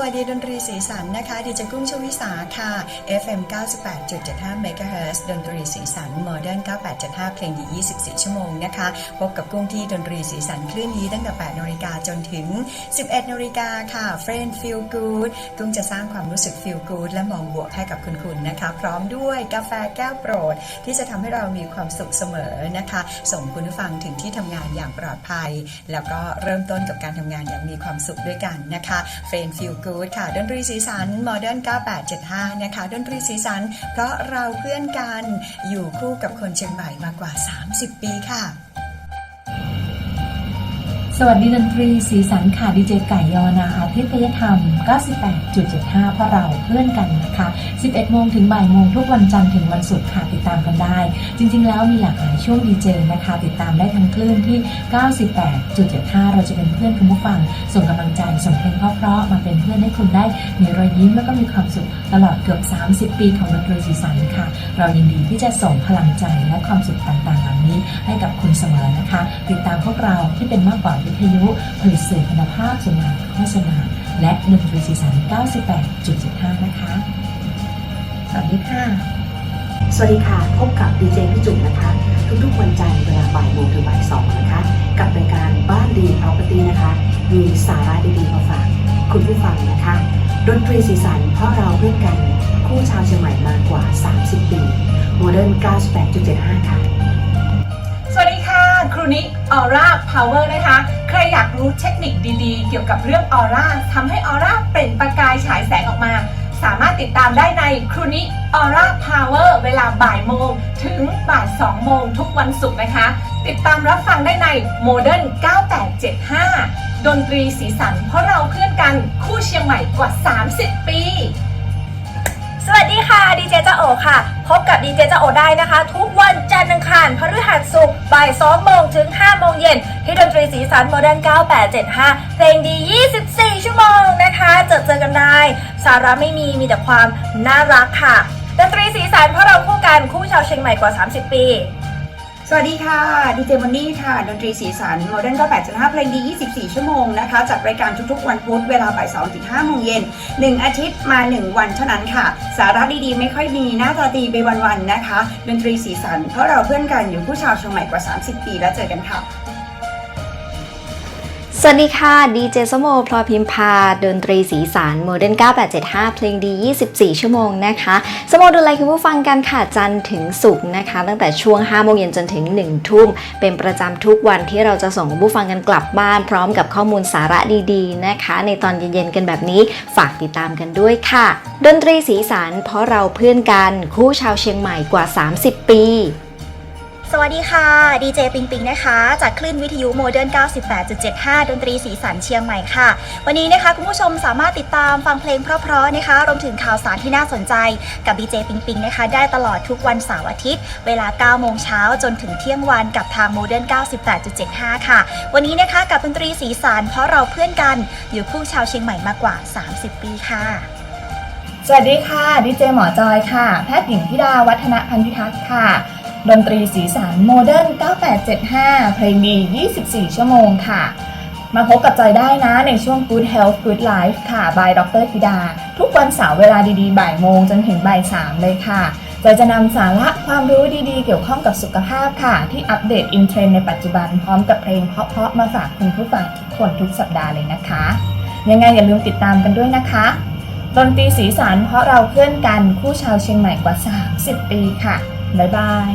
วัสดีดีดนตรีสีสันนะคะดิจกุ้งชวิสาค่ะ FM 98.75 MHz ดนตรีสีสัน Modern 98.5 เพลงดี 24 ชั่วโมงนะคะ พบกับกุ้งที่ดนตรีสีสันคลื่นนี้ตั้งแต่8นาฬิกาจนถึง 11นาฬิกาค่ะ Friend Feel Good กุ้งจะสร้างความรู้สึก Feel Good และมองบวกให้กับคุณคุณนะคะ พร้อมด้วยกาแฟแก้วโปรด ที่จะทำให้เรามีความสุขเสมอนะคะ ส่งคุณผู้ฟังถึงที่ทำงานอย่างปลอดภัย แล้วก็เริ่มต้นกับการทำงานอย่างมีความสุขด้วยกันนะคะเฟรนฟิลกูดค่ะ ดนตรีสีสันโมเดิร์น9875 นะคะ ดนตรีสีสัน เพราะเราเพื่อนกันอยู่คู่กับคนเชียงใหม่มากว่า 30 ปีค่ะ สวัสดีดนตรีสีสันค่ะดีเจไก่ยอนาอาทิตยธรรม 98.75 เพราะเราเพื่อนกันนะคะ 11 โมงถึงบ่ายโมงทุกวันจันทร์ถึงวันศุกร์ค่ะติดตามกันได้ จริง ๆ แล้วมีหลากหลายช่วงดีเจนะคะ ติดตามได้ทางคลื่นที่ 98.75 เราจะเป็นเพื่อนคุณผู้ฟัง ส่งกำลังใจส่งเพลงเพราะๆมาเป็นเพื่อนให้คุณได้มีรอยยิ้มแล้วก็มีความสุขตลอดเกือบ 30 ปีของดนตรีสีสันค่ะ เรายินดีที่จะส่งพลังใจและความสุขต่างๆ นี้ให้กับคุณเสมอนะคะ ติดตามพวกเราที่เป็นมากกว่าวิทยุผลิตสื่อคุณภาพสื่อานโฆษณาและดนตรีสีสัน98.75 นะคะ สวัสดีค่ะ สวัสดีค่ะ พบกับดีเจพี่จุ๋มนะคะ ทุกๆวันจันทร์เวลาบ่ายโมงถึงบ่ายสองนะคะ กับรายการบ้านดี Property นะคะ มีสาระดีๆมาฝากคุณผู้ฟังนะคะ ดนตรีสีสันเพราะเราเพื่อนกันคู่ชาวเชียงใหม่มากว่า 30 ปีโมเดิร์น98.75 ค่ะ นิออร่าพาวเวอร์นะคะ ใครอยากรู้เทคนิคดีๆ เกี่ยวกับเรื่องออร่าทำให้ออร่าเปล่งประกายฉายแสงออกมา สามารถติดตามได้ในครูนิออร่าพาวเวอร์เวลาบ่ายโมง ถึงบ่าย2โมงทุกวันศุกร์นะคะ ติดตามรับฟังได้ในโมเดิร์น9875 ดนตรีสีสันเพราะเราเพื่อนกันคู่เชียงใหม่กว่า 30 ปี สวัสดีค่ะดีเจจ้าโอค่ะ พบกับดีเจจ้าโอได้นะคะ ทุกวันจันทร์อังคารพฤหัสศุกร์บ่าย2โมงถึง5โมงเย็นที่ดนตรีสีสันโมเดิร์น9875 เพลงดี 24 ชั่วโมงนะคะเจอเจอกันได้ สาระไม่มีมีแต่ความน่ารักค่ะดนตรีสีสันเพราะเราคู่กันคู่ชาวเชียงใหม่กว่า 30 ปี สวัสดีค่ะดีเจมันนี่ค่ะ ดนตรีสีสันโมเดิร์นก็8.5เพลงดี 24 ชั่วโมงนะคะ จัดรายการทุกๆ วันพุธเวลาบ่าย2ถึง5โมงเย็น 1 อาทิตย์มา 1 วันเท่านั้นค่ะ สาระดีๆ ไม่ค่อยมีหน้าตาดีไปวันๆนะคะ ดนตรีสีสันเพราะเราเพื่อนกันอยู่ผู้ชาวเชียงใหม่กว่า 30 ปีแล้วเจอกันค่ะ สวัสดีค่ะ ดีเจสโมพลอพิมพาดนตรีสีสันโมเดิร์น9875 เพลงดี 24 ชั่วโมงนะคะสโมดูแลคุณผู้ฟังกันค่ะจันถึงศุกร์นะคะ ตั้งแต่ช่วง 5 โมงเย็นจนถึง 1 ทุ่ม เป็นประจำทุกวันที่เราจะส่งคุณผู้ฟังกันกลับบ้าน พร้อมกับข้อมูลสาระดีๆนะคะ ในตอนเย็นๆกันแบบนี้ฝากติดตามกันด้วยค่ะ ดนตรีสีสันเพราะเราเพื่อนกันคู่ชาวเชียงใหม่กว่า 30 ปี สวัสดีค่ะ ดีเจปิงปิงนะคะ จากคลื่นวิทยุโมเดิร์น 98.75 ดนตรีสีสันเชียงใหม่ค่ะ วันนี้นะคะคุณผู้ชมสามารถติดตามฟังเพลงเพราะๆนะคะรวมถึงข่าวสารที่น่าสนใจกับดีเจปิงปิงนะคะ ได้ตลอดทุกวันเสาร์อาทิตย์ เวลา 9 โมงเช้าจนถึงเที่ยงวันกับทางโมเดิร์น 98.75 ค่ะ วันนี้นะคะกับดนตรีสีสันเพราะเราเพื่อนกันอยู่คู่ชาวเชียงใหม่มากกว่า 30 ปีค่ะ สวัสดีค่ะดีเจหมอจอยค่ะ แพทย์หญิงธิดาวัฒนพันธิทักษ์ค่ะ ดนตรีสีสันโมเดิร์น9875 เพลงดี 24 ชั่วโมงค่ะ มาพบกับจอยได้นะในช่วง Good Health Good Life ค่ะ บายดรธิดา ทุกวันเสาร์เวลาดีๆ บ่ายโมงจนถึงบ่ายสามเลยค่ะจอยจะนำสาระความรู้ดีๆ เกี่ยวข้องกับสุขภาพค่ะ ที่อัปเดตอินเทรนในปัจจุบันพร้อมกับเพลงเพราะๆมาฝากคุณผู้ฟังทุกคนทุกสัปดาห์เลยนะคะ ยังไงอย่าลืมติดตามกันด้วยนะคะดนตรีสีสันเพราะเราเพื่อนกันคู่ชาวเชียงใหม่กว่า 30 ปีค่ะ บ๊ายบาย